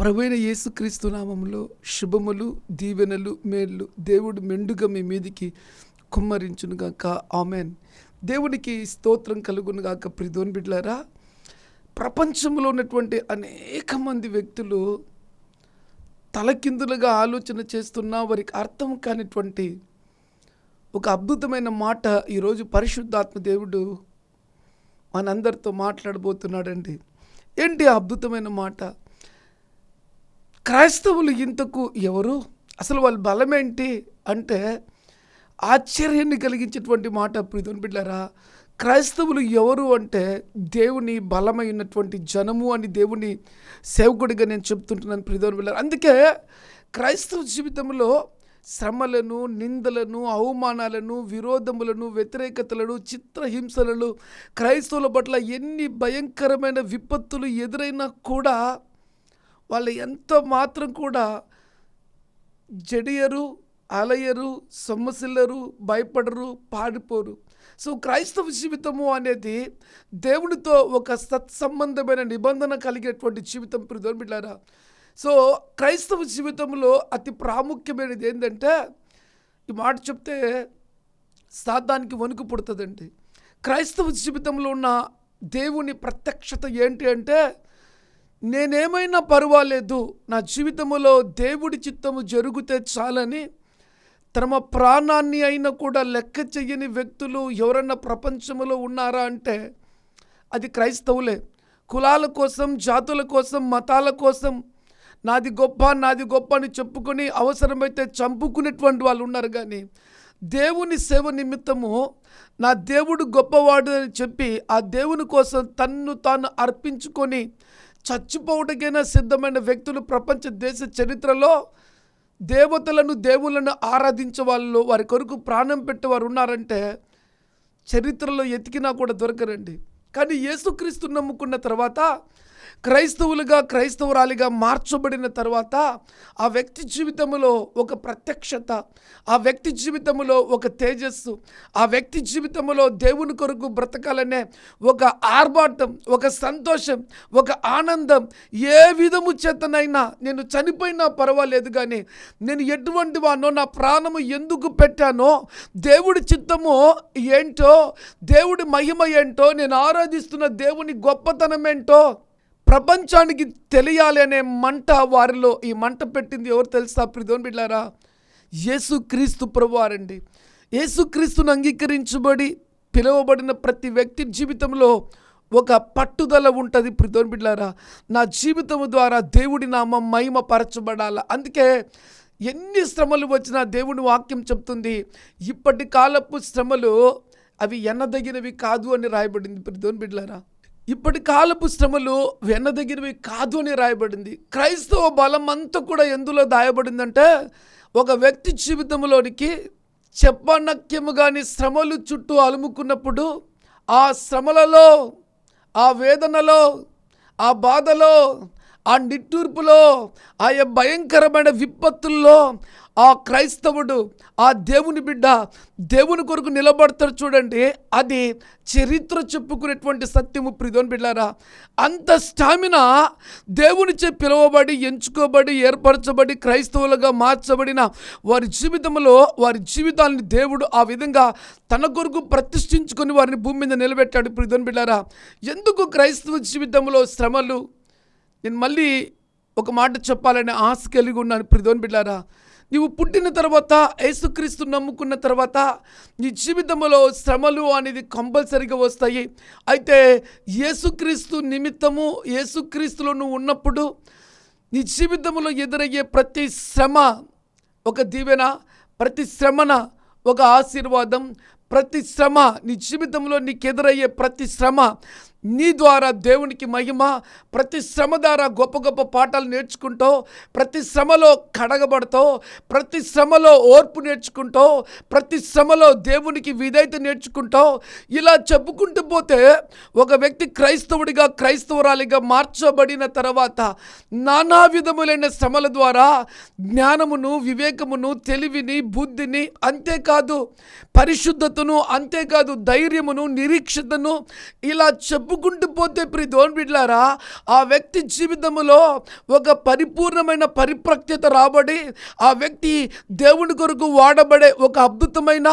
ప్రభువైన యేసుక్రీస్తు నామంలో శుభములు దీవెనలు మేళ్ళు దేవుడు మెండుగా మీ మీదికి కుమ్మరించునుగాక. ఆమెన్. దేవునికి స్తోత్రం కలుగునుగాక ప్రిధోన్ బిడ్లారా. ప్రపంచంలో ఉన్నటువంటి అనేక మంది వ్యక్తులు తలకిందులుగా ఆలోచన చేస్తున్నా వారికి అర్థం కానిటువంటి ఒక అద్భుతమైన మాట ఈరోజు పరిశుద్ధాత్మ దేవుడు మనందరితో మాట్లాడబోతున్నాడండి. ఏంటి ఆ అద్భుతమైన మాట? క్రైస్తవులు ఇంతకు ఎవరు? అసలు వాళ్ళ బలమేంటి అంటే ఆశ్చర్యాన్ని కలిగించేటువంటి మాట ప్రీతుని బిడ్డారా క్రైస్తవులు ఎవరు అంటే దేవుని బలమైనటువంటి జనము అని దేవుని సేవకుడిగా నేను చెప్తుంటున్నాను ప్రీతుని బిడ్డారా అందుకే క్రైస్తవ జీవితంలో శ్రమలను నిందలను అవమానాలను విరోధములను వ్యతిరేకతలను చిత్రహింసలను క్రైస్తవుల పట్ల ఎన్ని భయంకరమైన విపత్తులు ఎదురైనా కూడా వాళ్ళు ఎంత మాత్రం కూడా జడియరు అలయరు సొమ్మసిల్లరు భయపడరు పాడిపోరు సో క్రైస్తవ జీవితము అనేది దేవునితో ఒక సత్సంబంధమైన నిబంధన కలిగేటువంటి జీవితం ప్రిధోని బిడ్డారా. సో క్రైస్తవ జీవితంలో అతి ప్రాముఖ్యమైనది ఏంటంటే ఈ మాట చెప్తే సాధానికి వణుకు పుడుతుందండి. క్రైస్తవ జీవితంలో ఉన్న దేవుని ప్రత్యక్షత ఏంటి అంటే నేనేమైనా పర్వాలేదు నా జీవితంలో దేవుడి చిత్తము జరుగుతే చాలని తమ ప్రాణాన్ని అయినా కూడా లెక్క చెయ్యని వ్యక్తులు ఎవరన్నా ప్రపంచంలో ఉన్నారా అంటే అది క్రైస్తవులే. కులాల కోసం జాతుల కోసం మతాల కోసం నాది గొప్ప నాది గొప్ప అని చెప్పుకొని అవసరమైతే చంపుకునేటువంటి వాళ్ళు ఉన్నారు కానీ దేవుని సేవ నిమిత్తము నా దేవుడు గొప్పవాడు అని చెప్పి ఆ దేవుని కోసం తన్ను తాను అర్పించుకొని చచ్చిపోవటకైనా సిద్ధమైన వ్యక్తులు ప్రపంచ దేశ చరిత్రలో దేవతలను దేవులను ఆరాధించే వాళ్ళు వారి కొరకు ప్రాణం పెట్టేవారు ఉన్నారంటే చరిత్రలో ఎతికినా కూడా దొరకరండి. కానీ యేసుక్రీస్తు నమ్ముకున్న తర్వాత క్రైస్తవులుగా క్రైస్తవురాలిగా మార్చబడిన తర్వాత ఆ వ్యక్తి జీవితంలో ఒక ప్రత్యక్షత ఆ వ్యక్తి జీవితంలో ఒక తేజస్సు ఆ వ్యక్తి జీవితంలో దేవుని కొరకు బ్రతకాలనే ఒక ఆర్భాటం ఒక సంతోషం ఒక ఆనందం ఏ విధము చేతనైనా నేను చనిపోయినా పర్వాలేదు కానీ నేను ఎటువంటి వానో నా ప్రాణము ఎందుకు పెట్టానో దేవుడి చిత్తము ఏంటో దేవుడి మహిమ ఏంటో నేను ఆరాధిస్తున్న దేవుని గొప్పతనం ఏంటో ప్రపంచానికి తెలియాలి అనే మంట వారిలో ఈ మంట పెట్టింది ఎవరు తెలుసా ప్రిధోన్ బిడ్డారా యేసుక్రీస్తు ప్రభువారండి. యేసుక్రీస్తును అంగీకరించబడి పిలువబడిన ప్రతి వ్యక్తి జీవితంలో ఒక పట్టుదల ఉంటుంది ప్రిధోన్ బిడ్డారా నా జీవితం ద్వారా దేవుడి నామం మహిమ పరచబడాల అందుకే ఎన్ని శ్రమలు వచ్చినా దేవుని వాక్యం చెప్తుంది ఇప్పటి కాలపు శ్రమలు అవి ఎన్నదగినవి కాదు అని రాయబడింది ప్రిధోన్ బిడ్లారా. ఇప్పటి కాలపు శ్రమలు వెన్నదగినవి కాదు అని రాయబడింది. క్రైస్తవ బలం అంతా కూడా ఎందులో దాయబడిందంటే ఒక వ్యక్తి జీవితంలోనికి చెప్పనక్యము కానీ శ్రమలు చుట్టూ అలుముకున్నప్పుడు ఆ శ్రమలలో ఆ వేదనలో ఆ బాధలో ఆ నిట్టూర్పులో ఆయా భయంకరమైన విపత్తుల్లో ఆ క్రైస్తవుడు ఆ దేవుని బిడ్డ దేవుని కొరకు నిలబడతాడు చూడండి. అది చరిత్ర చెప్పుకునేటువంటి సత్యము ప్రిధోన్ బిడ్డారా అంత స్టామినా దేవునిచే పిలువబడి ఎంచుకోబడి ఏర్పరచబడి క్రైస్తవులుగా మార్చబడిన వారి జీవితంలో వారి జీవితాన్ని దేవుడు ఆ విధంగా తన కొరకు ప్రతిష్ఠించుకొని వారిని భూమి మీద నిలబెట్టాడు ప్రిధోని బిడ్డారా ఎందుకు క్రైస్తవ జీవితంలో శ్రమలు? నేను మళ్ళీ ఒక మాట చెప్పాలనే ఆశ కలిగి ఉన్నాను ప్రిధోన్ బిడ్డారా నీవు పుట్టిన తర్వాత యేసుక్రీస్తు నమ్ముకున్న తర్వాత నీ జీవితంలో శ్రమలు అనేది కంపల్సరీగా వస్తాయి. అయితే యేసుక్రీస్తు నిమిత్తము యేసుక్రీస్తులో నువ్వు ఉన్నప్పుడు నీ జీవితంలో ఎదురయ్యే ప్రతి శ్రమ ఒక దీవెన ప్రతి శ్రమన ఒక ఆశీర్వాదం ప్రతి శ్రమ నీ జీవితంలో నీకు ఎదురయ్యే ప్రతి శ్రమ నీ ద్వారా దేవునికి మహిమ ప్రతి శ్రమ ద్వారా గొప్ప గొప్ప పాఠాలు నేర్చుకుంటావు ప్రతి శ్రమలో కడగబడతావు ప్రతి శ్రమలో ఓర్పు నేర్చుకుంటావు ప్రతి శ్రమలో దేవునికి విధేయత నేర్చుకుంటావు ఇలా చెప్పుకుంటూ పోతే ఒక వ్యక్తి క్రైస్తవుడిగా క్రైస్తవురాలిగా మార్చబడిన తర్వాత నానా విధములైన శ్రమల ద్వారా జ్ఞానమును వివేకమును తెలివిని బుద్ధిని అంతేకాదు పరిశుద్ధతను అంతేకాదు ధైర్యమును నిరీక్షతను ఇలా చెప్పుకుంటూ పోతే ప్రి దోన్ బిడ్లారా ఆ వ్యక్తి జీవితంలో ఒక పరిపూర్ణమైన పరిప్రక్తత రాబడి ఆ వ్యక్తి దేవుని కొరకు వాడబడే ఒక అద్భుతమైన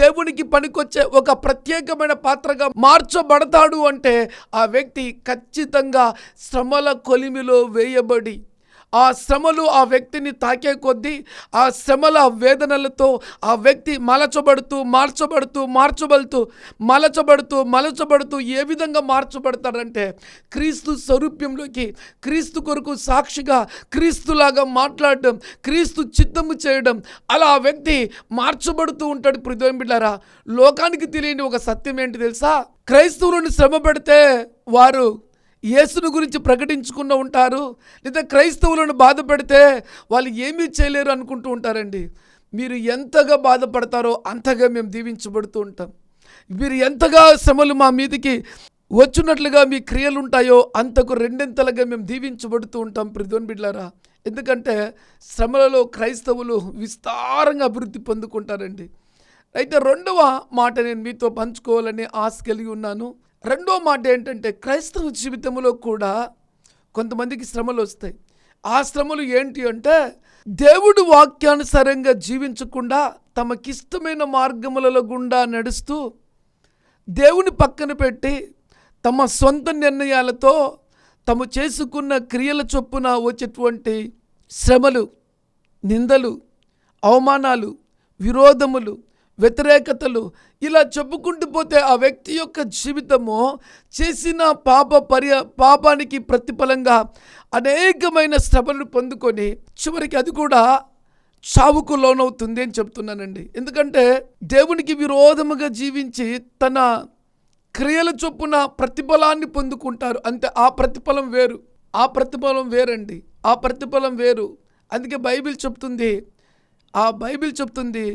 దేవునికి పనికొచ్చే ఒక ప్రత్యేకమైన పాత్రగా మార్చబడతాడు అంటే ఆ వ్యక్తి ఖచ్చితంగా శ్రమల కొలిమిలో వేయబడి ఆ శ్రమలు ఆ వ్యక్తిని తాకే కొద్దీ ఆ శ్రమల వేదనలతో ఆ వ్యక్తి మలచబడుతూ మార్చబడుతూ మార్చబడుతూ మలచబడుతూ మలచబడుతూ ఏ విధంగా మార్చబడతాడంటే క్రీస్తు స్వరూప్యంలోకి క్రీస్తు కొరకు సాక్షిగా క్రీస్తులాగా మాట్లాడడం క్రీస్తు చిత్తము చేయడం అలా ఆ వ్యక్తి మార్చబడుతూ ఉంటాడు. హృదయం బిడ్డారా లోకానికి తెలియని ఒక సత్యం ఏంటి తెలుసా? క్రైస్తవులను శ్రమ పెడితే వారు యేసును గురించి ప్రకటించుకున్న ఉంటారు లేదా క్రైస్తవులను బాధ పెడితే వాళ్ళు ఏమీ చేయలేరు అనుకుంటూ ఉంటారండి. మీరు ఎంతగా బాధపడతారో అంతగా మేము దీవించబడుతూ ఉంటాం. మీరు ఎంతగా శ్రమలు మా మీదికి వచ్చినట్లుగా మీ క్రియలు ఉంటాయో అంతకు రెండింతలుగా మేము దీవించబడుతూ ఉంటాం ప్రతిదోన్ బిడ్లారా. ఎందుకంటే శ్రమలలో క్రైస్తవులు విస్తారంగా అభివృద్ధి పొందుకుంటారండి. అయితే రెండవ మాట నేను మీతో పంచుకోవాలని ఆశ కలిగి ఉన్నాను. రెండవ మాట ఏంటంటే క్రైస్తవ జీవితంలో కూడా కొంతమందికి శ్రమలు వస్తాయి. ఆ శ్రమలు ఏంటి అంటే దేవుడు వాక్యానుసారంగా జీవించకుండా తమకిష్టమైన మార్గములలో గుండా నడుస్తూ దేవుని పక్కన పెట్టి తమ సొంత నిర్ణయాలతో తము చేసుకున్న క్రియల చొప్పున వచ్చేటువంటి శ్రమలు నిందలు అవమానాలు విరోధములు వ్యతిరేకతలు ఇలా చెప్పుకుంటూ పోతే ఆ వ్యక్తి యొక్క జీవితము చేసిన పాప పర్య పాపానికి ప్రతిఫలంగా అనేకమైన శ్రమను పొందుకొని చివరికి అది కూడా చావుకు లోనవుతుంది అని చెప్తున్నానండి. ఎందుకంటే దేవునికి విరోధముగా జీవించి తన క్రియల చొప్పున ప్రతిఫలాన్ని పొందుకుంటారు. అంతే ఆ ప్రతిఫలం వేరు ఆ ప్రతిఫలం వేరండి ఆ ప్రతిఫలం వేరు. అందుకే బైబిల్ చెప్తుంది ఆ బైబిల్ చెప్తుంది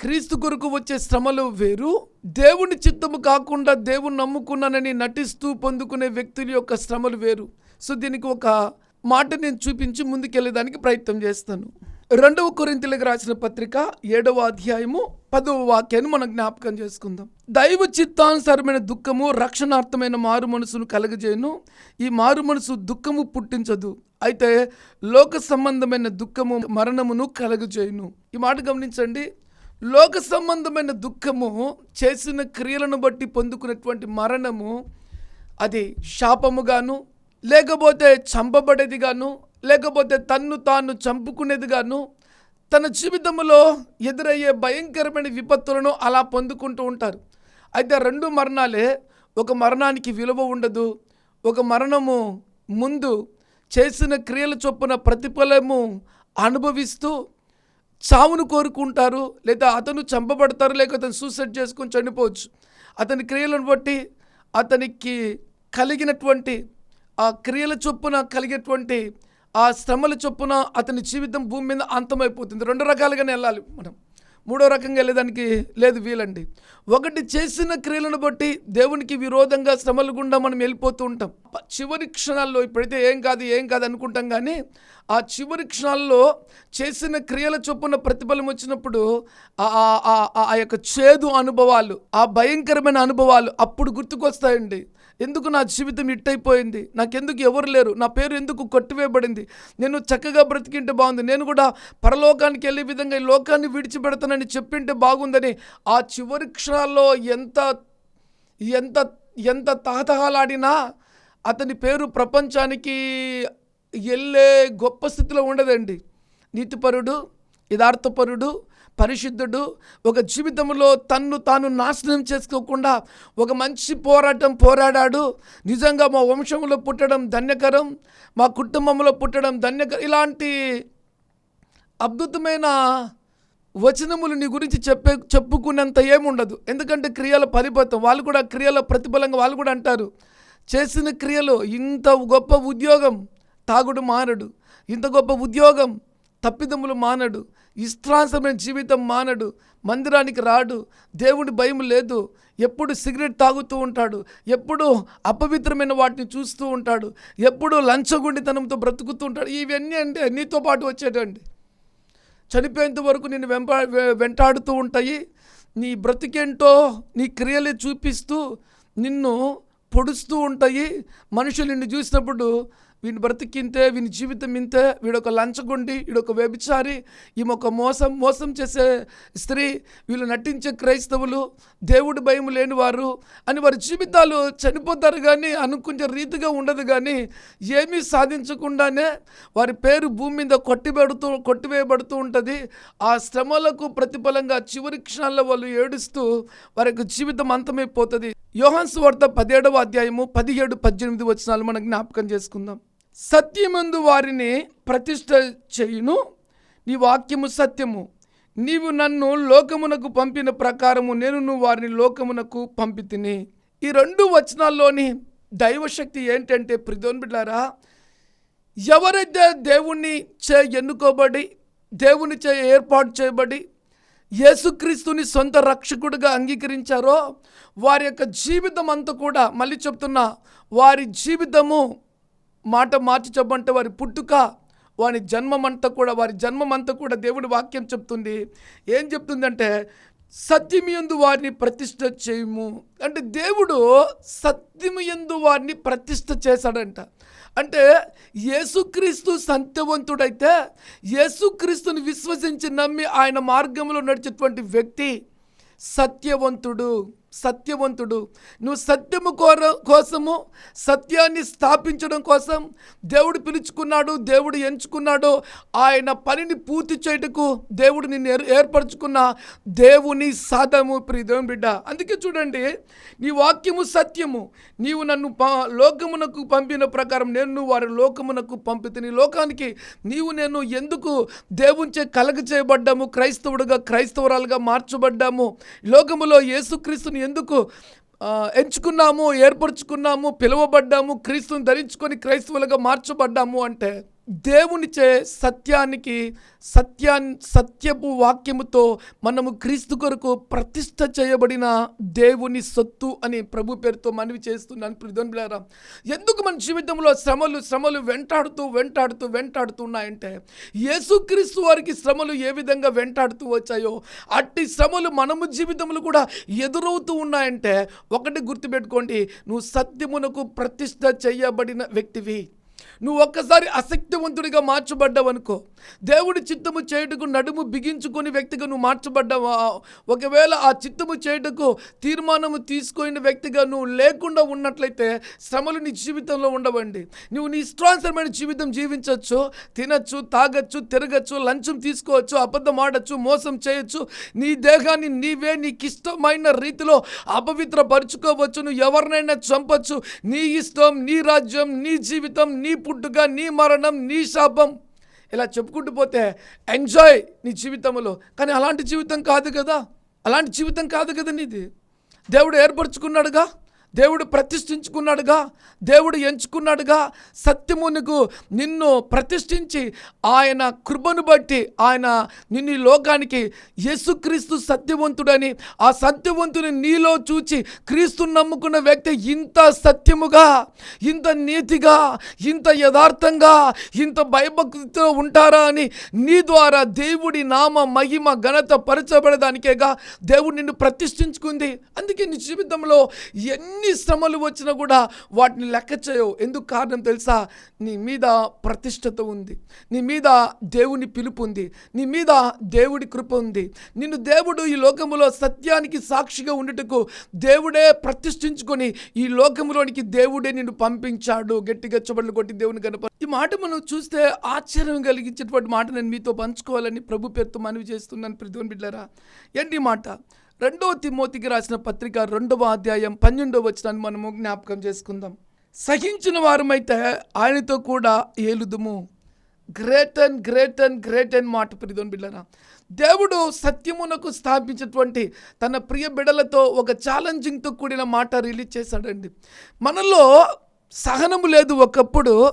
క్రీస్తు కొరకు వచ్చే శ్రమలు వేరు. దేవుని చిత్తము కాకుండా దేవుని నమ్ముకున్నానని నటిస్తూ పొందుకునే వ్యక్తుల యొక్క శ్రమలు వేరు. సో దీనికి ఒక మాట నేను చూపించి ముందుకెళ్ళేదానికి ప్రయత్నం చేస్తాను. రెండవ కొరింతలకు రాసిన పత్రిక ఏడవ అధ్యాయము పదవ వాక్యాన్ని మనం జ్ఞాపకం చేసుకుందాం. దైవ చిత్తానుసారమైన దుఃఖము రక్షణార్థమైన మారు మనసును కలగజేయను. ఈ మారు మనసు దుఃఖము పుట్టించదు. అయితే లోక సంబంధమైన దుఃఖము మరణమును కలగజేయును. ఈ మాట గమనించండి. లోక సంబంధమైన దుఃఖము చేసిన క్రియలను బట్టి పొందుకున్నటువంటి మరణము అది శాపముగాను లేకపోతే చంపబడేదిగాను లేకపోతే తన్ను తాను చంపుకునేదిగాను తన జీవితంలో ఎదురయ్యే భయంకరమైన విపత్తులను అలా పొందుకుంటూ ఉంటారు. అయితే రెండు మరణాలే ఒక మరణానికి విలువ ఉండదు. ఒక మరణము ముందు చేసిన క్రియల చొప్పున ప్రతిఫలము అనుభవిస్తూ చావును కోరుకుంటారు లేదా అతను చంపబడతారు లేక అతను సూసైడ్ చేసుకొని చనిపోవచ్చు. అతని క్రియలను బట్టి అతనికి కలిగినటువంటి ఆ క్రియల చొప్పున కలిగేటువంటి ఆ శ్రమల చొప్పున అతని జీవితం భూమి మీద అంతమైపోతుంది. రెండు రకాలుగానే వెళ్ళాలి మనం. మూడో రకంగా వెళ్ళేదానికి లేదు వీలండి. ఒకటి చేసిన క్రియలను బట్టి దేవునికి విరోధంగా శ్రమలు గుండా మనం వెళ్ళిపోతూ ఉంటాం. చివరి క్షణాల్లో ఇప్పుడైతే ఏం కాదు ఏం కాదు అనుకుంటాం కానీ ఆ చివరి క్షణాల్లో చేసిన క్రియల చొప్పున ప్రతిఫలం వచ్చినప్పుడు ఆ- ఆ- ఆ- ఆ యొక్క చేదు అనుభవాలు ఆ భయంకరమైన అనుభవాలు అప్పుడు గుర్తుకొస్తాయండి. ఎందుకు నా జీవితం ఇట్టయిపోయింది? నాకెందుకు ఎవరు లేరు? నా పేరు ఎందుకు కొట్టివేయబడింది? నేను చక్కగా బ్రతికింటే బాగుంది. నేను కూడా పరలోకానికి వెళ్ళే విధంగా ఈ లోకాన్ని విడిచిపెడతానని చెప్పింటే బాగుందని ఆ చివరి క్షణాల్లో ఎంత ఎంత ఎంత తహతహలాడినా అతని పేరు ప్రపంచానికి వెళ్ళే గొప్ప స్థితిలో ఉండదండి. నీతిపరుడు యథార్థపరుడు పరిశుద్ధుడు ఒక జీవితంలో తన్ను తాను నాశనం చేసుకోకుండా ఒక మంచి పోరాటం పోరాడాడు. నిజంగా మా వంశంలో పుట్టడం ధన్యకరం మా కుటుంబంలో పుట్టడం ధన్యకరం. ఇలాంటి అద్భుతమైన వచనములు నీ గురించి చెప్పే చెప్పుకున్నంత ఏముండదు. ఎందుకంటే క్రియల ఫలిపోతాం వాళ్ళు కూడా క్రియల ప్రతిఫలంగా వాళ్ళు కూడా అంటారు. చేసిన క్రియలు ఇంత గొప్ప ఉద్యోగం తాగుడు మానడు. ఇంత గొప్ప ఉద్యోగం తప్పిదములు మానడు. ఇష్టాంతమైన జీవితం మానడు. మందిరానికి రాడు. దేవుడి భయం లేదు. ఎప్పుడు సిగరెట్ తాగుతూ ఉంటాడు. ఎప్పుడు అపవిత్రమైన వాటిని చూస్తూ ఉంటాడు. ఎప్పుడు లంచగుండితనంతో బ్రతుకుతూ ఉంటాడు. ఇవన్నీ అంటే నీతో పాటు వచ్చేటండి. చనిపోయేంత వరకు నిన్ను వెంప వెంటాడుతూ ఉంటాయి. నీ బ్రతికేంటో నీ క్రియలే చూపిస్తూ నిన్ను పొడుస్తూ ఉంటాయి. మనుషులు నిన్ను చూసినప్పుడు వీని బ్రతికింతే వీని జీవితం ఇంతే. వీడొక లంచగొండి వీడొక వ్యభిచారి. ఈమె ఒక మోసం మోసం చేసే స్త్రీ వీళ్ళు నటించే క్రైస్తవులు దేవుడి భయం లేని వారు అని వారి జీవితాలు చనిపోతారు కానీ అనుకునే రీతిగా ఉండదు కానీ ఏమీ సాధించకుండానే వారి పేరు భూమి మీద కొట్టిబెడుతూ కొట్టివేయబడుతూ ఉంటుంది. ఆ శ్రమలకు ప్రతిఫలంగా చివరి క్షణాల్లో వాళ్ళు ఏడుస్తూ వారి యొక్క జీవితం అంతమైపోతుంది. యోహన్స్ వార్త పదిహేడవ అధ్యాయము పదిహేడు పద్దెనిమిది వచనాలు మనం జ్ఞాపకం చేసుకుందాం. సత్యమందు వారిని ప్రతిష్ట చేయును. నీ వాక్యము సత్యము. నీవు నన్ను లోకమునకు పంపిన ప్రకారము నేను నువ్వు వారిని లోకమునకు పంపితిని. ఈ రెండు వచనాల్లోని దైవశక్తి ఏంటంటే ప్రిదోన్ బిడ్డారా ఎవరైతే దేవుణ్ణి చే ఎన్నుకోబడి దేవుని చే ఏర్పాటు చేయబడి యేసుక్రీస్తుని సొంత రక్షకుడిగా అంగీకరించారో వారి యొక్క జీవితం అంతా కూడా మళ్ళీ చెప్తున్నా వారి జీవితము మాట మార్చి చెప్పంటే వారి పుట్టుక వారి జన్మమంతా కూడా వారి జన్మమంతా కూడా దేవుడి వాక్యం చెప్తుంది. ఏం చెప్తుందంటే సత్యమియందు వారిని ప్రతిష్ట చేయము. అంటే దేవుడు సత్యమియందు వారిని ప్రతిష్ట చేశాడంట. అంటే యేసుక్రీస్తు సత్యవంతుడైతే యేసుక్రీస్తుని విశ్వసించి నమ్మి ఆయన మార్గంలో నడిచేటువంటి వ్యక్తి సత్యవంతుడు. సత్యవంతుడు. నువ్వు సత్యము కోర కోసము సత్యాన్ని స్థాపించడం కోసం దేవుడు పిలుచుకున్నాడు దేవుడు ఎంచుకున్నాడు ఆయన పనిని పూర్తి చేయటకు దేవుడు నిన్ను ఏర్- ఏర్పరచుకున్న దేవుని సాధము ప్రియ బిడ్డ. అందుకే చూడండి నీ వాక్యము సత్యము. నీవు నన్ను ప లోకమునకు పంపిన ప్రకారం నేను వారి లోకమునకు పంపితే లోకానికి నీవు నేను ఎందుకు దేవునిచే కలగ చేయబడ్డాము? క్రైస్తవుడుగా క్రైస్తవురాలుగా మార్చబడ్డాము? లోకములో యేసుక్రీస్తుని ఎందుకు ఎంచుకున్నాము ఏర్పరచుకున్నాము పిలువబడ్డాము క్రీస్తుని ధరించుకొని క్రైస్తవులుగా మార్చబడ్డాము అంటే దేవునిచే సత్యానికి సత్యా సత్యపు వాక్యముతో మనము క్రీస్తు కొరకు ప్రతిష్ట చేయబడిన దేవుని సొత్తు అని ప్రభు పేరుతో మనవి చేస్తున్నాను. ప్రిధనులారా ఎందుకు మన జీవితంలో శ్రమలు శ్రమలు వెంటాడుతూ వెంటాడుతూ వెంటాడుతూ ఉన్నాయంటే యేసుక్రీస్తు వారికి శ్రమలు ఏ విధంగా వెంటాడుతూ వచ్చాయో అట్టి శ్రమలు మనము జీవితంలో కూడా ఎదురవుతూ ఉన్నాయంటే ఒకటి గుర్తుపెట్టుకోండి. నువ్వు సత్యమునకు ప్రతిష్ట చేయబడిన వ్యక్తివి. నువ్వు ఒక్కసారి అశక్తివంతుడిగా మార్చబడ్డావనుకో. దేవుడి చిత్తము చేయుటకు నడుము బిగించుకొని వ్యక్తిగా నువ్వు మార్చబడ్డావా? ఒకవేళ ఆ చిత్తము చేయుటకు తీర్మానము తీసుకుని వ్యక్తిగా నువ్వు లేకుండా ఉన్నట్లయితే శ్రమలు నీ జీవితంలో ఉండవండి. నువ్వు నీ ఇష్టానుసరమైన జీవితం జీవించవచ్చు. తినచ్చు తాగచ్చు తిరగచ్చు లంచం తీసుకోవచ్చు అబద్ధం ఆడచ్చు మోసం చేయొచ్చు. నీ దేహాన్ని నీవే నీకు ఇష్టమైన రీతిలో అపవిత్రపరుచుకోవచ్చు నువ్వు ఎవరినైనా చంపచ్చు. నీ ఇష్టం నీ రాజ్యం నీ జీవితం నీ పుట్టుక నీ మరణం నీ శాపం. ఇలా చెప్పుకుంటూ పోతే ఎంజాయ్ నీ జీవితంలో. కానీ అలాంటి జీవితం కాదు కదా. అలాంటి జీవితం కాదు కదా నీది. దేవుడు ఏర్పరచుకున్నాడుగా. దేవుడు ప్రతిష్ఠించుకున్నాడుగా దేవుడు ఎంచుకున్నాడుగా సత్యమునకు నిన్ను ప్రతిష్ఠించి ఆయన కృపను బట్టి ఆయన నిన్ను ఈ లోకానికి యేసుక్రీస్తు సత్యవంతుడని ఆ సత్యవంతుని నీలో చూచి క్రీస్తు నమ్ముకున్న వ్యక్తి ఇంత సత్యముగా ఇంత నీతిగా ఇంత యథార్థంగా ఇంత భయభక్తితో ఉంటారా అని నీ ద్వారా దేవుడి నామ మహిమ ఘనత పరచబడడానికేగా దేవుడు నిన్ను ప్రతిష్ఠించుకుంది. అందుకే నీ జీవితంలో ఎన్ని ఎన్ని శ్రమలు వచ్చినా కూడా వాటిని లెక్క చేయవు. ఎందుకు కారణం తెలుసా? నీ మీద ప్రతిష్టత ఉంది. నీ మీద దేవుని పిలుపు ఉంది. నీ మీద దేవుడి కృప ఉంది. నిన్ను దేవుడు ఈ లోకములో సత్యానికి సాక్షిగా ఉండటకు దేవుడే ప్రతిష్ఠించుకొని ఈ లోకములోనికి దేవుడే నిన్ను పంపించాడు. గట్టిగా చెబడలు కొట్టి దేవుని కనప ఈ మాట మనం చూస్తే ఆశ్చర్యం కలిగించేటువంటి మాట నేను మీతో పంచుకోవాలని ప్రభు పేరుతో మనవి చేస్తున్నాను. ప్రతివన్ బిడ్డరా ఏంటి మాట? రెండవ తిమోతికి రాసిన పత్రిక రెండవ అధ్యాయం పన్నెండవ వచనాన్ని మనము జ్ఞాపకం చేసుకుందాం. సహించిన వారమైతే ఆయనతో కూడా ఏలుదుము. Great and great and great and మాట ప్రిదోన్ బిడ్డరా దేవుడు సత్యమునకు స్థాపించినటువంటి తన ప్రియ బిడలతో ఒక ఛాలెంజింగ్తో కూడిన మాట రిలీజ్ చేశాడండి. మనలో సహనము లేదు ఒకప్పుడు.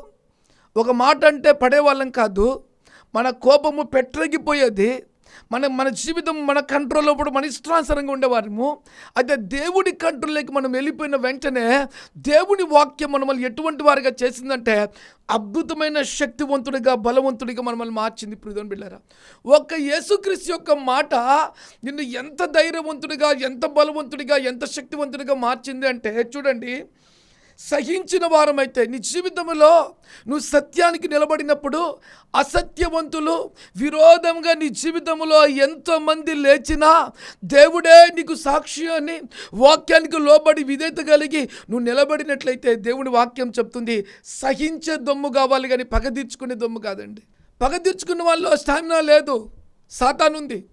ఒక మాట అంటే పడేవాళ్ళం కాదు. మన కోపము పెట్టరగిపోయేది మన మన జీవితం మన కంట్రోల్లో ఇప్పుడు మన ఇష్టానుసరంగా ఉండేవారము. అయితే దేవుడి కంట్రోల్లోకి మనం వెళ్ళిపోయిన వెంటనే దేవుని వాక్యం మనల్ని ఎటువంటి వారిగా చేసిందంటే అద్భుతమైన శక్తివంతుడిగా బలవంతుడిగా మనల్ని మార్చింది. ప్రిధోన్ బిళ్ళారా ఒక్క యేసుక్రీస్తు యొక్క మాట నిన్ను ఎంత ధైర్యవంతుడిగా ఎంత బలవంతుడిగా ఎంత శక్తివంతుడిగా మార్చింది అంటే చూడండి సహించిన వారమైతే నీ జీవితంలో నువ్వు సత్యానికి నిలబడినప్పుడు అసత్యవంతులు విరోధంగా నీ జీవితంలో ఎంతోమంది లేచినా దేవుడే నీకు సాక్షి అని వాక్యానికి లోబడి విధేత కలిగి నువ్వు నిలబడినట్లయితే దేవుని వాక్యం చెప్తుంది సహించే దొమ్ము కావాలి కానీ పగ తీర్చుకునే దొమ్ము కాదండి. పగ తీర్చుకున్న వాళ్ళు స్టామినా లేదు. సాతానుంది.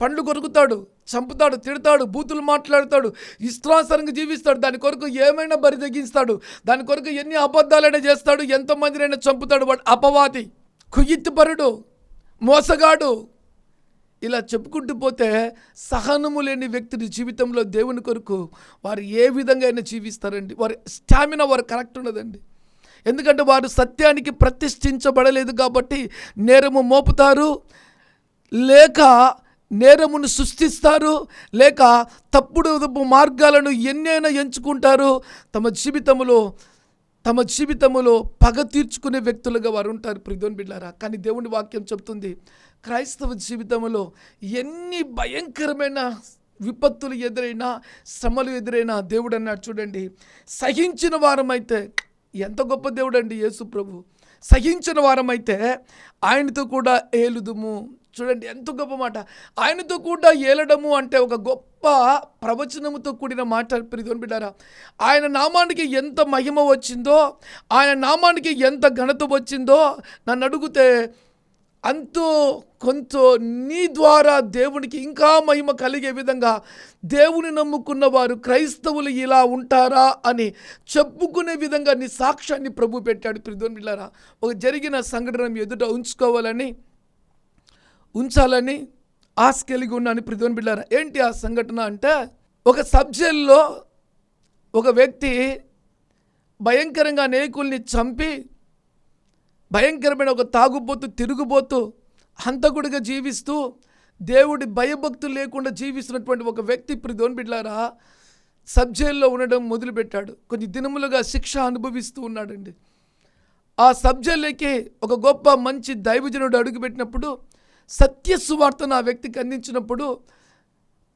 పండ్లు కొరుకుతాడు. చంపుతాడు తిడతాడు బూతులు మాట్లాడతాడు ఇష్టాసరంగా జీవిస్తాడు. దాని కొరకు ఏమైనా బరి తెగింస్తాడు దాని కొరకు ఎన్ని అబద్ధాలైనా చేస్తాడు. ఎంతమందినైనా చంపుతాడు. వాడు అపవాది కుయ్యిత్తుపరుడు మోసగాడు. ఇలా చెప్పుకుంటూ పోతే సహనము లేని వ్యక్తిని జీవితంలో దేవుని కొరకు వారు ఏ విధంగా అయినా జీవిస్తారండి. వారి స్టామినా వారు కరెక్ట్ ఉండదండి. ఎందుకంటే వారు సత్యానికి ప్రతిష్ఠించబడలేదు కాబట్టి నేరము మోపుతారు. లేక నేరమును సృష్టిస్తారు లేక తప్పుడు మార్గాలను ఎన్నైనా ఎంచుకుంటారు. తమ జీవితంలో తమ జీవితంలో పగ తీర్చుకునే వ్యక్తులుగా వారు ఉంటారు. ప్రిధోన్ బిడ్డారా కానీ దేవుని వాక్యం చెప్తుంది క్రైస్తవ జీవితంలో ఎన్ని భయంకరమైన విపత్తులు ఎదురైనా శ్రమలు ఎదురైనా దేవుడు అన్నాడు చూడండి సహించిన వారమైతే ఎంత గొప్ప దేవుడు అండి యేసు ప్రభు. సహించిన వారమైతే ఆయనతో కూడా ఏలుదుము. చూడండి ఎంత గొప్ప మాట. ఆయనతో కూడా ఏలడము అంటే ఒక గొప్ప ప్రవచనముతో కూడిన మాట ప్రిధోని బిడ్డారా. ఆయన నామానికి ఎంత మహిమ వచ్చిందో ఆయన నామానికి ఎంత ఘనత వచ్చిందో నన్ను అడిగితే అంతో కొంత నీ ద్వారా దేవునికి ఇంకా మహిమ కలిగే విధంగా దేవుని నమ్ముకున్న వారు క్రైస్తవులు ఇలా ఉంటారా అని చెప్పుకునే విధంగా నీ సాక్ష్యాన్ని ప్రభు పెట్టాడు ప్రిధోన్ బిళ్ళారా ఒక జరిగిన సంఘటన ఎదుట ఉంచుకోవాలని ఉంచాలని ఆశ కలిగి ఉన్నాను ప్రిధోన్ బిడ్డారా ఏంటి ఆ సంఘటన అంటే ఒక సబ్జెక్ట్లో ఒక వ్యక్తి భయంకరంగా అనేకుల్ని చంపి భయంకరమైన ఒక తాగుబోతు తిరుగుబోతూ హంతకుడిగా జీవిస్తూ దేవుడి భయభక్తులు లేకుండా జీవిస్తున్నటువంటి ఒక వ్యక్తి ఇప్పుడు బిడ్డారా బిడ్లారా సబ్ జైల్లో ఉండడం మొదలుపెట్టాడు. కొన్ని దినములుగా శిక్ష అనుభవిస్తూ ఉన్నాడండి. ఆ సబ్ జైల్లోకి ఒక గొప్ప మంచి దైవజనుడు అడుగుపెట్టినప్పుడు సత్య సువార్తను ఆ వ్యక్తికి అందించినప్పుడు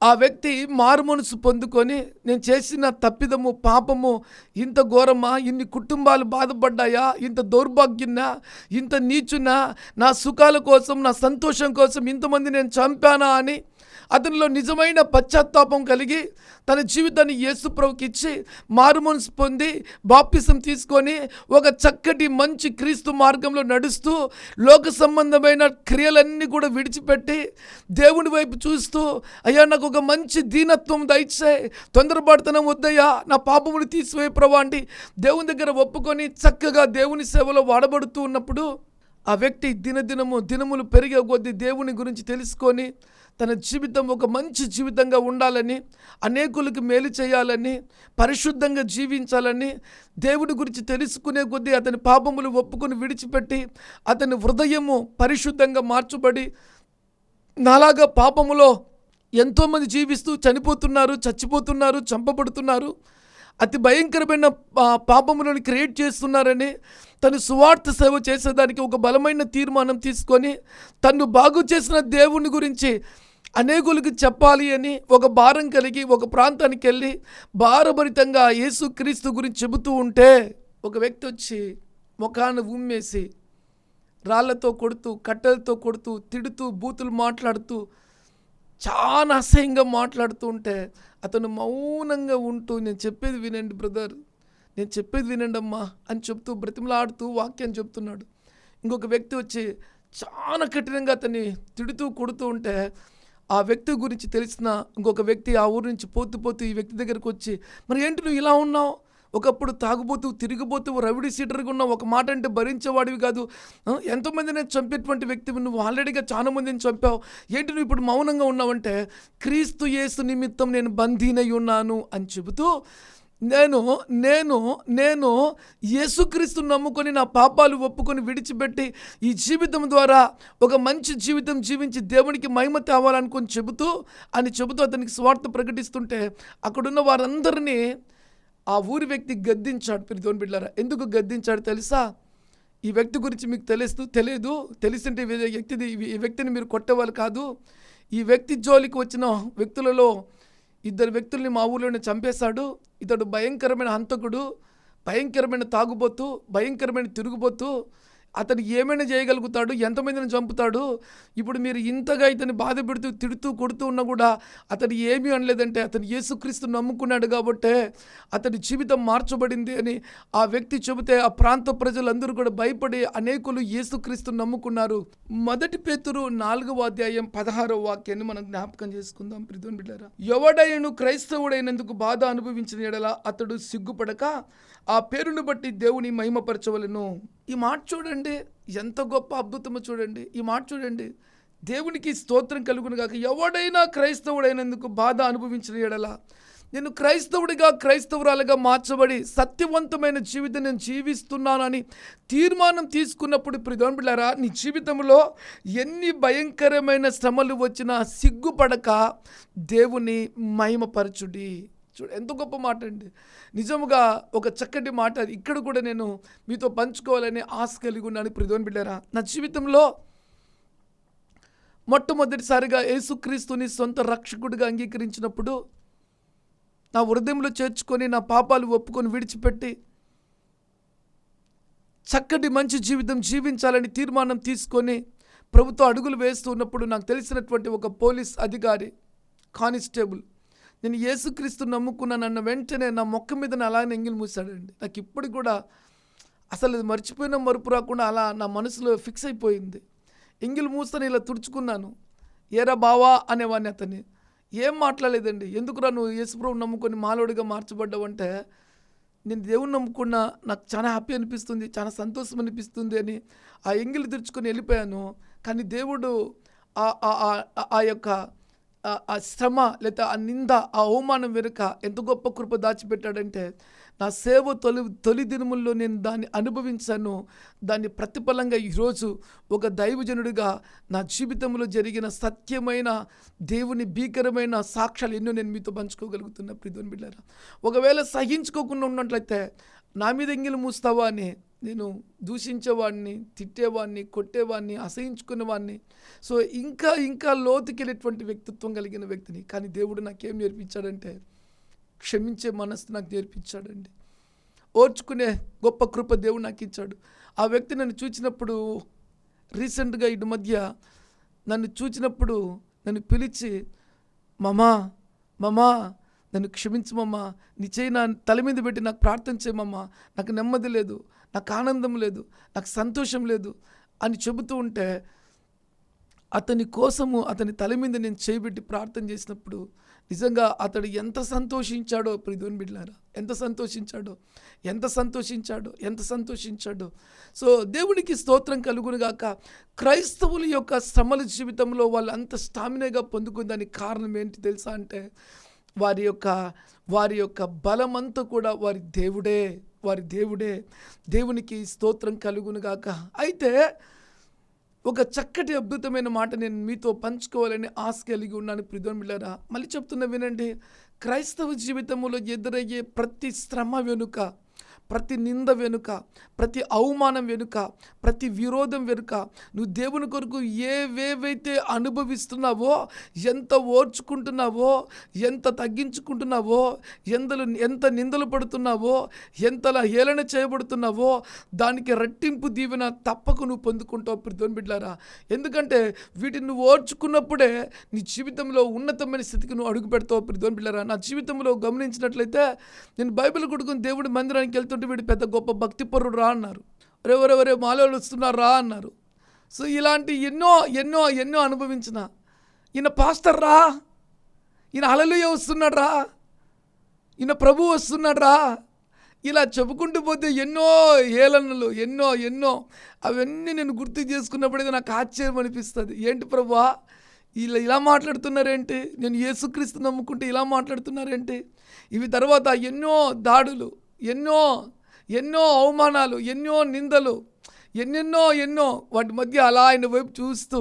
ఆ వ్యక్తి మారుమనసు పొందుకొని నేను చేసిన తప్పిదము పాపము ఇంత ఘోరమా? ఇన్ని కుటుంబాలు బాధపడ్డాయా? ఇంత దౌర్భాగ్యనా ఇంత నీచున్నా? నా సుఖాల కోసం నా సంతోషం కోసం ఇంతమంది నేను చంపానా? అని అతనిలో నిజమైన పశ్చాత్తాపం కలిగి తన జీవితాన్ని యేసుప్రభుకి ఇచ్చి మారుమనసు పొంది బాప్తిసం తీసుకొని ఒక చక్కటి మంచి క్రీస్తు మార్గంలో నడుస్తూ లోక సంబంధమైన క్రియలన్నీ కూడా విడిచిపెట్టి దేవుని వైపు చూస్తూ అయ్యా నాకు ఒక మంచి దీనత్వం దయచే తొందరపడుతనం వద్దయ్యా నా పాపములు తీసివేయ ప్రభా అండి. దేవుని దగ్గర ఒప్పుకొని చక్కగా దేవుని సేవలో వాడబడుతూ ఉన్నప్పుడు ఆ వ్యక్తి దినదినము దినములు పెరిగే కొద్దీ దేవుని గురించి తెలుసుకొని తన జీవితం ఒక మంచి జీవితంగా ఉండాలని అనేకులకు మేలు చేయాలని పరిశుద్ధంగా జీవించాలని దేవుడి గురించి తెలుసుకునే కొద్దీ అతని పాపములు ఒప్పుకొని విడిచిపెట్టి అతని హృదయము పరిశుద్ధంగా మార్చబడి నాలాగా పాపములో ఎంతోమంది జీవిస్తూ చనిపోతున్నారు చచ్చిపోతున్నారు చంపబడుతున్నారు. అతి భయంకరమైన పాపములను క్రియేట్ చేస్తున్నారని తను సువార్త సేవ చేసేదానికి ఒక బలమైన తీర్మానం తీసుకొని తను బాగు చేసిన దేవుని గురించి అనేకులకు చెప్పాలి అని ఒక భారం కలిగి ఒక ప్రాంతానికి వెళ్ళి భారభరితంగా యేసుక్రీస్తు గురించి చెబుతూ ఉంటే ఒక వ్యక్తి వచ్చి ముఖాన ఉమ్మేసి రాళ్ళతో కొడుతూ కట్టెలతో కొడుతూ తిడుతూ బూతులు మాట్లాడుతూ చాలా అసహ్యంగా మాట్లాడుతూ ఉంటే అతను మౌనంగా ఉంటూ నేను చెప్పేది వినండి బ్రదర్ నేను చెప్పేది వినండి అమ్మా అని చెప్తూ బ్రతిమలాడుతూ వాక్యం చెప్తున్నాడు. ఇంకొక వ్యక్తి వచ్చి చాలా కఠినంగా అతన్ని తిడుతూ కొడుతూ ఉంటే ఆ వ్యక్తి గురించి తెలిసిన ఇంకొక వ్యక్తి ఆ ఊరు నుంచి పోతూ పోతూ ఈ వ్యక్తి దగ్గరకు వచ్చి మరి ఏంటి నువ్వు ఇలా ఉన్నావు? ఒకప్పుడు తాగుబోతూ తిరిగిపోతూ రవిడి సీటర్గా ఉన్న ఒక మాట అంటే భరించేవాడివి కాదు. ఎంతోమంది నేను చంపేటువంటి వ్యక్తివి. నువ్వు ఆల్రెడీగా చాలా మందిని చంపావు. ఏంటి నువ్వు ఇప్పుడు మౌనంగా ఉన్నావంటే క్రీస్తు యేసు నిమిత్తం నేను బందీనై ఉన్నాను అని చెబుతూ నేను నేను నేను యేసుక్రీస్తు నమ్ముకొని నా పాపాలు ఒప్పుకొని విడిచిపెట్టి ఈ జీవితం ద్వారా ఒక మంచి జీవితం జీవించి దేవునికి మహిమ తేవాలనుకొని చెబుతూ అని చెబుతూ అతనికి స్వార్థ ప్రకటిస్తుంటే అక్కడున్న వారందరినీ ఆ ఊరి వ్యక్తి గద్దించాడు. పిరితోని బిడ్డారా ఎందుకు గద్దించాడు తెలుసా? ఈ వ్యక్తి గురించి మీకు తెలుస్తూ తెలియదు తెలిసింటే వ్యక్తిది ఈ వ్యక్తిని మీరు కొట్టేవాళ్ళు కాదు. ఈ వ్యక్తి జోలికి వచ్చిన వ్యక్తులలో ఇద్దరు వ్యక్తుల్ని మా ఊళ్ళోనే చంపేశాడు. ఇతడు భయంకరమైన హంతకుడు భయంకరమైన తాగుబోతు భయంకరమైన తిరుగుబోతు అతను ఏమైనా చేయగలుగుతాడు ఎంతమందిని చంపుతాడు ఇప్పుడు మీరు ఇంతగా ఇతని బాధ పెడుతూ తిడుతూ కొడుతూ ఉన్నా కూడా అతను ఏమీ అనలేదంటే అతను యేసుక్రీస్తు నమ్ముకున్నాడు కాబట్టే అతని జీవితం మార్చబడింది అని ఆ వ్యక్తి చెబితే ఆ ప్రాంత ప్రజలందరూ కూడా భయపడి అనేకులు యేసుక్రీస్తు నమ్ముకున్నారు. మొదటి పేతురు నాలుగవ అధ్యాయం పదహారవ వాక్యాన్ని మనం జ్ఞాపకం చేసుకుందాం ప్రిధోన్ బిడ్డారా ఎవడైనను క్రైస్తవుడైనందుకు బాధ అనుభవించిన ఎడల అతడు సిగ్గుపడక ఆ పేరును బట్టి దేవుని మహిమపరచవలను. ఈ మాట చూడండి ఎంత గొప్ప అద్భుతమో చూడండి. ఈ మాట చూడండి దేవునికి స్తోత్రం కలుగును కాక ఎవడైనా క్రైస్తవుడైనందుకు బాధ అనుభవించిన ఎడలా నేను క్రైస్తవుడిగా క్రైస్తవురాలుగా మార్చబడి సత్యవంతమైన జీవితం నేను జీవిస్తున్నానని తీర్మానం తీసుకున్నప్పుడు ప్రిధోన్ బిళ్ళారా నీ జీవితంలో ఎన్ని భయంకరమైన శ్రమలు వచ్చినా సిగ్గుపడక దేవుని మహిమపరచుడి. చూడు ఎంత గొప్ప మాట అండి. నిజముగా ఒక చక్కటి మాట ఇక్కడ కూడా నేను మీతో పంచుకోవాలని ఆశ కలిగి ఉన్నాను ప్రిధోన్ బిడ్డారా. నా జీవితంలో మొట్టమొదటిసారిగా యేసుక్రీస్తుని సొంత రక్షకుడిగా అంగీకరించినప్పుడు నా హృదయంలో చేర్చుకొని నా పాపాలు ఒప్పుకొని విడిచిపెట్టి చక్కటి మంచి జీవితం జీవించాలని తీర్మానం తీసుకొని ప్రభుత్వ అడుగులు వేస్తూ ఉన్నప్పుడు నాకు తెలిసినటువంటి ఒక పోలీస్ అధికారి కానిస్టేబుల్ నేను యేసుక్రీస్తు నమ్ముకున్నానన్న వెంటనే నా మొక్క మీద నా అలాగే ఎంగిల్ మూసాడండి నాకు ఇప్పటికి కూడా అసలు ఇది మర్చిపోయిన మరుపు రాకుండా అలా నా మనసులో ఫిక్స్ అయిపోయింది. ఎంగిల్ మూస్తాను ఇలా తుడుచుకున్నాను. ఏరా బావా అనేవాడిని అతన్ని. ఏం మాట్లాడలేదండి. ఎందుకురా నువ్వు యేసుప్రభు నమ్ముకొని మాలోడిగా మార్చబడ్డావంటే నేను దేవుని నమ్ముకున్నా నాకు చాలా హ్యాపీ అనిపిస్తుంది చాలా సంతోషం అనిపిస్తుంది అని ఆ ఎంగిల్ తెరుచుకొని వెళ్ళిపోయాను. కానీ దేవుడు ఆ యొక్క ఆ- శ్రమ లేదా ఆ నింద ఆ అవమానం వెనుక ఎంత గొప్ప కృప దాచిపెట్టాడంటే నా సేవ తొలి తొలి దినముల్లో నేను దాన్ని అనుభవించాను. దాన్ని ప్రతిఫలంగా ఈరోజు ఒక దైవజనుడిగా నా జీవితంలో జరిగిన సత్యమైన దేవుని భీకరమైన సాక్ష్యాలు ఎన్నో నేను మీతో పంచుకోగలుగుతున్నా ప్రిధోని బిడ్డారా. ఒకవేళ సహించుకోకుండా ఉన్నట్లయితే నా మీద ఎంగిలి మూస్తావా అని నేను దూషించేవాడిని తిట్టేవాడిని కొట్టేవాడిని అసహించుకునేవాడిని. సో ఇంకా ఇంకా లోతుకెళ్ళేటువంటి వ్యక్తిత్వం కలిగిన వ్యక్తిని. కానీ దేవుడు నాకేం నేర్పించాడంటే క్షమించే మనస్సు నాకు నేర్పించాడండి. ఓర్చుకునే గొప్ప కృప దేవుడు నాకు ఇచ్చాడు ఆ వ్యక్తి నన్ను చూచినప్పుడు రీసెంట్గా ఇటు మధ్య నన్ను చూచినప్పుడు నన్ను పిలిచి మమా మమా నన్ను క్షమించమమ్మా. నిశ్చయ నీ చేయి నా తల మీద పెట్టి నాకు ప్రార్థన చేయమమ్మా. నాకు నెమ్మది లేదు. నాకు ఆనందం లేదు. నాకు సంతోషం లేదు అని చెబుతూ ఉంటే అతని కోసము అతని తల మీద నేను చేయబెట్టి ప్రార్థన చేసినప్పుడు నిజంగా అతడు ఎంత సంతోషించాడో ప్రిధోన్ బిడ్లారా ఎంత సంతోషించాడో. ఎంత సంతోషించాడో. ఎంత సంతోషించాడో. సో దేవునికి స్తోత్రం కలుగును గాక. క్రైస్తవుల యొక్క శ్రమల జీవితంలో వాళ్ళు అంత స్టామినాగా పొందుకుందానికి కారణం ఏంటి తెలుసా అంటే వారి యొక్క వారి యొక్క బలమంతా కూడా వారి దేవుడే వారి దేవుడే. దేవునికి స్తోత్రం కలుగును గాక. అయితే ఒక చక్కటి అద్భుతమైన మాట నేను మీతో పంచుకోవాలని ఆశ కలిగి ఉన్నాను ప్రిధోన్ మళ్ళీ చెప్తున్నా వినండి క్రైస్తవ జీవితంలో ఎదురయ్యే ప్రతి శ్రమ వెనుక ప్రతి నింద వెనుక ప్రతి అవమానం వెనుక ప్రతి విరోధం వెనుక నువ్వు దేవుని కొరకు ఏవేవైతే అనుభవిస్తున్నావో ఎంత ఓర్చుకుంటున్నావో ఎంత తగ్గించుకుంటున్నావో ఎంతలు ఎంత నిందలు పడుతున్నావో ఎంతలా హేళన చేయబడుతున్నావో దానికి రెట్టింపు దీవెన తప్పక నువ్వు పొందుకుంటావు ప్రతిని బిడ్డారా ఎందుకంటే వీటిని నువ్వు ఓర్చుకున్నప్పుడే నీ జీవితంలో ఉన్నతమైన స్థితికి నువ్వు అడుగు పెడతావు ప్రతిని బిడ్డారా నా జీవితంలో గమనించినట్లయితే నేను బైబిల్ కొడుకుని దేవుడి మందిరానికి వెళ్తుంటే వీడు పెద్ద గొప్ప భక్తిపరుడు రా అన్నారు. ఎవరెవరే మాలోళ్ళు వస్తున్నారు రా అన్నారు. సో ఇలాంటి ఎన్నో ఎన్నో ఎన్నో అనుభవించిన ఈయన పాస్టర్ రా ఈయన అలలుయ వస్తున్నాడు రా ఈయన ప్రభు వస్తున్నాడు రా. ఇలా చెప్పుకుంటూ పోతే ఎన్నో ఏలనలు ఎన్నో ఎన్నో అవన్నీ నేను గుర్తు చేసుకున్నప్పుడైతే నాకు ఆశ్చర్యం అనిపిస్తుంది. ఏంటి ప్రభువా ఇలా ఇలా మాట్లాడుతున్నారేంటి? నేను యేసుక్రీస్తు నమ్ముకుంటే ఇలా మాట్లాడుతున్నారేంటి? ఇవి తర్వాత ఎన్నో దాడులు ఎన్నో ఎన్నో అవమానాలు ఎన్నో నిందలు ఎన్నెన్నో ఎన్నో వాటి మధ్య అలా ఆయన వైపు చూస్తూ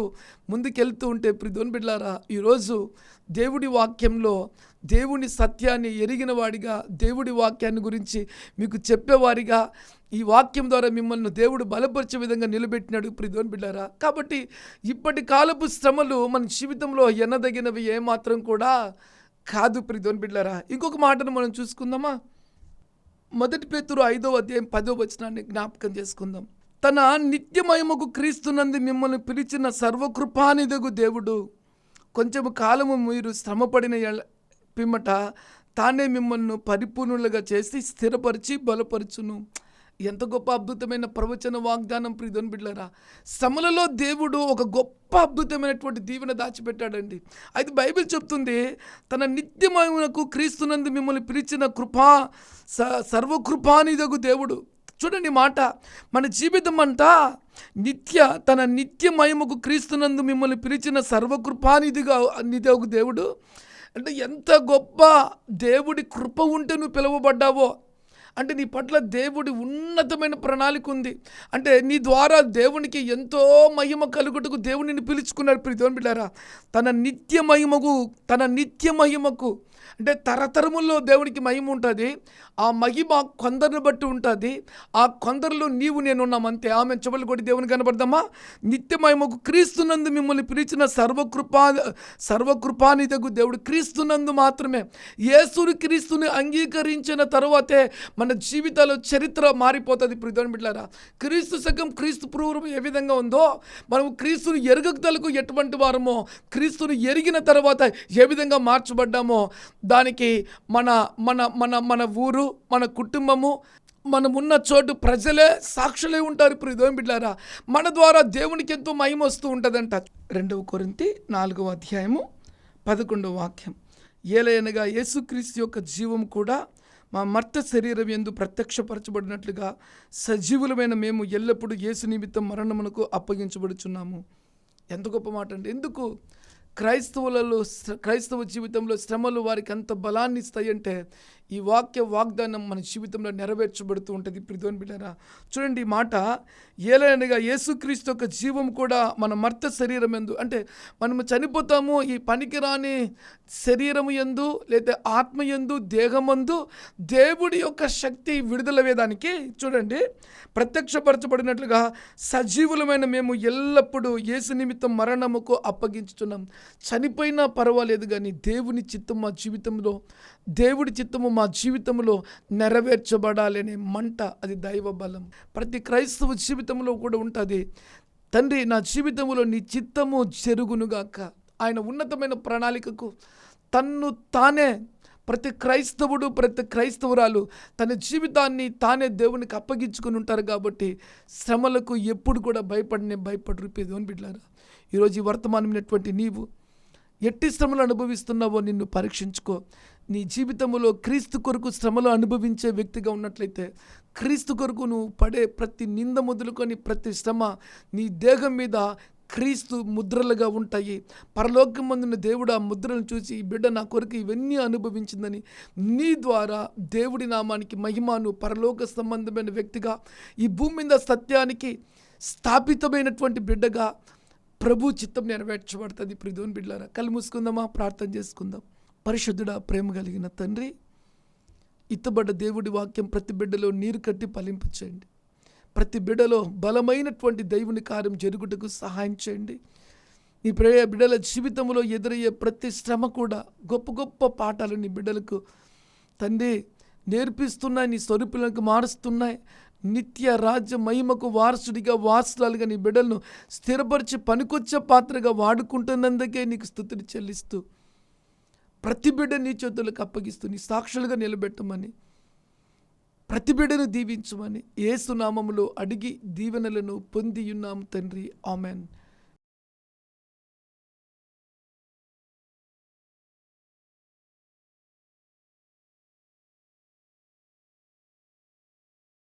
ముందుకెళ్తూ ఉంటే ప్రిధోన్ బిడ్లారా ఈరోజు దేవుడి వాక్యంలో దేవుని సత్యాన్ని ఎరిగిన వాడిగా దేవుడి వాక్యాన్ని గురించి మీకు చెప్పేవారిగా ఈ వాక్యం ద్వారా మిమ్మల్ని దేవుడు బలపరిచే విధంగా నిలబెట్టినాడు ప్రిధోన్ బిడ్డారా కాబట్టి ఇప్పటి కాలపు శ్రమలు మన జీవితంలో ఎన్నదగినవి ఏమాత్రం కూడా కాదు ప్రిధోన్ బిడ్డారా ఇంకొక మాటను మనం చూసుకుందామా? మొదటి పేతురు ఐదో అధ్యాయం పదో వచనాన్ని జ్ఞాపకం చేసుకుందాం. తన నిత్యమయముకు క్రీస్తునంది మిమ్మల్ని పిలిచిన సర్వకృపానిదగు దేవుడు కొంచెం కాలము మీరు శ్రమపడిన పిమ్మట తానే మిమ్మల్ని పరిపూర్ణులుగా చేసి స్థిరపరిచి బలపరచును. ఎంత గొప్ప అద్భుతమైన ప్రవచన వాగ్దానం ప్రిధన్ బిడ్డలరా. శ్రమలలో దేవుడు ఒక గొప్ప అద్భుతమైనటువంటి దీవెన దాచిపెట్టాడండి. అయితే బైబిల్ చెప్తుంది తన నిత్యమైనకు క్రీస్తునందు మిమ్మల్ని పిలిచిన కృపా స సర్వకృపానిదగు దేవుడు. చూడండి మాట మన జీవితం అంతా నిత్య తన నిత్యమయముకు క్రీస్తునందు మిమ్మల్ని పిలిచిన సర్వకృపానిధిగా ఒక దేవుడు. అంటే ఎంత గొప్ప దేవుడి కృప ఉంటే నువ్వు పిలువబడ్డావో అంటే నీ పట్ల దేవుడి ఉన్నతమైన ప్రణాళిక ఉంది. అంటే నీ ద్వారా దేవునికి ఎంతో మహిమ కలుగుటకు దేవుడిని పిలుచుకున్నాడు ప్రీతోని బిడ్డారా. తన నిత్య మహిమకు తన నిత్య మహిమకు అంటే తరతరముల్లో దేవునికి మహిమ ఉంటుంది. ఆ మహిమ కొందరిని బట్టి ఉంటుంది. ఆ కొందరిలో నీవు నేను ఉన్నామంతే ఆమె చెవులు కొట్టి దేవుని కనబడదామా? నిత్య మహిమకు క్రీస్తునందు మిమ్మల్ని పిలిచిన సర్వకృపా సర్వకృపానిదగు దేవుడు క్రీస్తునందు మాత్రమే. యేసుని క్రీస్తుని అంగీకరించిన తర్వాతే మన జీవితాల్లో చరిత్ర మారిపోతుంది. ప్రిధోని బిడ్డారా క్రీస్తు సగం క్రీస్తు పూర్వం ఏ విధంగా ఉందో మనం క్రీస్తుని ఎరగతలకు ఎటువంటి వారమో క్రీస్తుని ఎరిగిన తర్వాత ఏ విధంగా మార్చబడ్డామో దానికి మన మన మన మన ఊరు మన కుటుంబము మనం ఉన్న చోటు ప్రజలే సాక్షులే ఉంటారు ఇప్పుడు బిడ్డారా మన ద్వారా దేవునికి ఎంతో మహిమ వస్తూ ఉంటుందంట. రెండవ కొరింతి నాలుగవ అధ్యాయము పదకొండవ వాక్యం. ఏలయనగా యేసుక్రీస్తు యొక్క జీవం కూడా మా మర్త శరీరం ఎందు ప్రత్యక్షపరచబడినట్లుగా సజీవులమైన మేము ఎల్లప్పుడూ యేసు నిమిత్తం మరణమునకు అప్పగించబడుచున్నాము. ఎంత గొప్ప మాట అండి ఎందుకు? క్రైస్తవులలో క్రైస్తవ జీవితంలో శ్రమలు వారికి అంత బలాన్ని ఇస్తాయంటే ఈ వాక్య వాగ్దానం మన జీవితంలో నెరవేర్చబడుతూ ఉంటుంది. ప్రిధోన్ బిడ్డరా చూడండి మాట ఏలైనగా యేసుక్రీస్తు యొక్క జీవం కూడా మన మర్త శరీరం ఎందు అంటే మనము చనిపోతాము ఈ పనికిరాని శరీరము ఎందు లేదా ఆత్మ ఎందు దేహమందు దేవుడి యొక్క శక్తి విడుదలయ్యేదానికి చూడండి ప్రత్యక్షపరచబడినట్లుగా సజీవులమైన మేము ఎల్లప్పుడూ యేసు నిమిత్తం మరణముకు అప్పగించుతున్నాం చనిపోయినా పర్వాలేదు కానీ దేవుని చిత్తం మా జీవితంలో దేవుడి చిత్తము మా జీవితంలో నెరవేర్చబడాలనే మంట అది దైవ బలం. ప్రతి క్రైస్తవ జీవితంలో కూడా ఉంటుంది. తండ్రి నా జీవితంలో నీ చిత్తము చెరుగునుగాక ఆయన ఉన్నతమైన ప్రణాళికకు తన్ను తానే ప్రతి క్రైస్తవుడు ప్రతి క్రైస్తవురాలు తన జీవితాన్ని తానే దేవునికి అప్పగించుకుని ఉంటారు కాబట్టి శ్రమలకు ఎప్పుడు కూడా భయపడనే భయపడరు. దేవుని బిడ్డారా ఈరోజు ఈ వర్తమానమైనటువంటి నీవు ఎట్టి శ్రమలు అనుభవిస్తున్నావో నిన్ను పరీక్షించుకో. నీ జీవితంలో క్రీస్తు కొరకు శ్రమలు అనుభవించే వ్యక్తిగా ఉన్నట్లయితే క్రీస్తు కొరకు నువ్వు పడే ప్రతి నింద మొదలుకొని ప్రతి శ్రమ నీ దేహం మీద క్రీస్తు ముద్రలుగా ఉంటాయి. పరలోకం మందున దేవుడు ఆ ముద్రను చూసి ఈ బిడ్డ నా కొరకు ఇవన్నీ అనుభవించిందని నీ ద్వారా దేవుడి నామానికి మహిమను పరలోక సంబంధమైన వ్యక్తిగా ఈ భూమి మీద సత్యానికి స్థాపితమైనటువంటి బిడ్డగా ప్రభు చిత్తం నెరవేర్చబడుతుంది. ప్రిధోన్ బిడ్డారా కళ్ళు మూసుకుందామా? ప్రార్థన చేసుకుందాం. పరిశుద్ధుడ ప్రేమ కలిగిన తండ్రి ఇత్తబడ్డ దేవుడి వాక్యం ప్రతి బిడ్డలో నీరు కట్టి ఫలింపు చేయండి. ప్రతి బిడ్డలో బలమైనటువంటి దేవుని కార్యం జరుగుటకు సహాయం చేయండి. నీ ప్రేయ బిడ్డల జీవితంలో ఎదురయ్యే ప్రతి శ్రమ కూడా గొప్ప గొప్ప పాఠాలు నీ బిడ్డలకు తండ్రి నేర్పిస్తున్నాయి నీ స్వరూపులకు మారుస్తున్నాయి. నిత్య రాజ్య మహిమకు వారసుడిగా వారసురాలుగా నీ బిడ్డలను స్థిరపరిచి పనికొచ్చే పాత్రగా వాడుకుంటున్నందుకే నీకు స్థుతిని చెల్లిస్తూ ప్రతి బిడ్డ నీ చేతులకు అప్పగిస్తూ నీ సాక్షులుగా నిలబెట్టమని ప్రతి బిడ్డను దీవించమని ఏసునామములో అడిగి దీవెనలను పొంది ఉన్నాము తండ్రి. ఆమెన్.